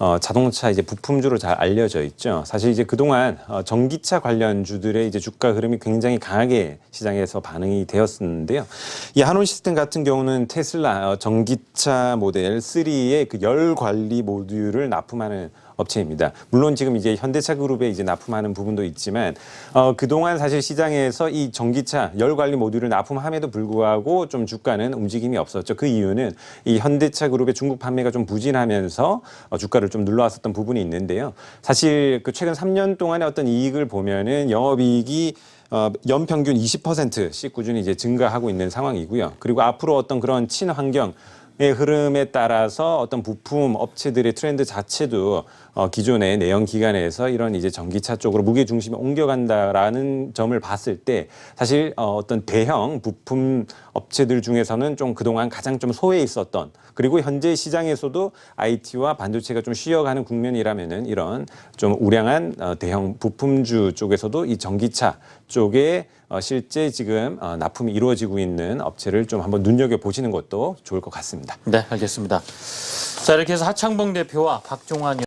어, 자동차 이제 부품주로 잘 알려져 있죠. 사실 이제 그동안 어, 전기차 관련주들의 이제 주가 흐름이 굉장히 강하게 시장에서 반응이 되었었는데요. 이 한온 시스템 같은 경우는 테슬라 어, 전기차 모델 3의 그 열 관리 모듈을 납품하는 업체입니다. 물론 지금 이제 현대차 그룹에 이제 납품하는 부분도 있지만 어, 그동안 사실 시장에서 이 전기차 열 관리 모듈을 납품함에도 불구하고 좀 주가는 움직임이 없었죠. 그 이유는 이 현대차 그룹의 중국 판매가 좀 부진하면서 어, 주가를 좀 눌러왔었던 부분이 있는데요. 사실 그 최근 3년 동안의 어떤 이익을 보면은 영업이익이 어, 연평균 20%씩 꾸준히 이제 증가하고 있는 상황이고요. 그리고 앞으로 어떤 그런 친환경 의 흐름에 따라서 어떤 부품 업체들의 트렌드 자체도 어, 기존의 내연 기관에서 이런 이제 전기차 쪽으로 무게 중심이 옮겨간다라는 점을 봤을 때 사실 어, 어떤 대형 부품 업체들 중에서는 좀 그동안 가장 좀 소외 있었던 그리고 현재 시장에서도 IT와 반도체가 좀 쉬어가는 국면이라면은 이런 좀 우량한 어, 대형 부품주 쪽에서도 이 전기차 쪽에 어, 실제 지금 어, 납품이 이루어지고 있는 업체를 좀 한번 눈여겨 보시는 것도 좋을 것 같습니다. 네, 알겠습니다. 자, 이렇게 해서 하창봉 대표와 박종환